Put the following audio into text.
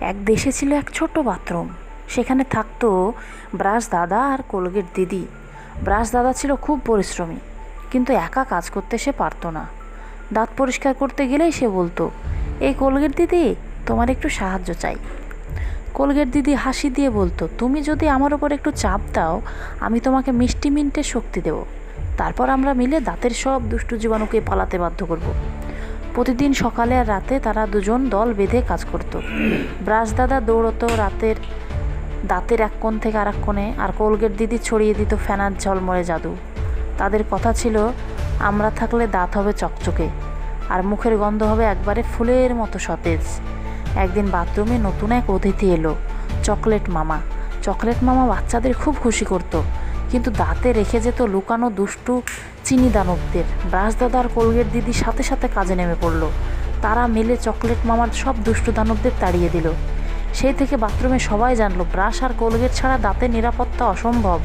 এক দেশে ছিল এক ছোট্ট বাথরুম। সেখানে থাকতো ব্রাশ দাদা আর কোলগেট দিদি। ব্রাশ দাদা ছিল খুব পরিশ্রমী, কিন্তু একা কাজ করতে সে পারতো না। দাঁত পরিষ্কার করতে গেলেই সে বলতো, এই কোলগেট দিদি, তোমার একটু সাহায্য চাই। কোলগেট দিদি হাসি দিয়ে বলতো, তুমি যদি আমার ওপর একটু চাপ দাও, আমি তোমাকে মিষ্টি মিন্টের শক্তি দেব। তারপর আমরা মিলে দাঁতের সব দুষ্টু জীবাণুকে পালাতে বাধ্য করব। প্রতিদিন সকালে আর রাতে তারা দুজন দল বেঁধে কাজ করত। ব্রাশ দাদা দৌড়তো রাতের, দাঁতের এক কোণ থেকে আর এক কোণে, আর কোলগেট দিদি ছড়িয়ে দিত ফ্যানার ঝলমলে জাদু। তাদের কথা ছিল, আমরা থাকলে দাঁত হবে চকচকে, আর মুখের গন্ধ হবে একবারে ফুলের মতো সতেজ। একদিন বাথরুমে নতুন এক অতিথি এলো, চকলেট মামা। চকলেট মামা বাচ্চাদের খুব খুশি করত। কিন্তু দাঁতে রেখে যেত লুকানো দুষ্টু চিনি দানবদের ব্রাশ দাদা আর কোলগেট দিদি সাথে সাথে কাজে নেমে পড়ল। তারা মেলে চকলেট মামার সব দুষ্টু দানবদের তাড়িয়ে দিল। সেই থেকে বাথরুমে সবাই জানলো ব্রাশ আর কোলগেট ছাড়া দাঁতের নিরাপত্তা অসম্ভব।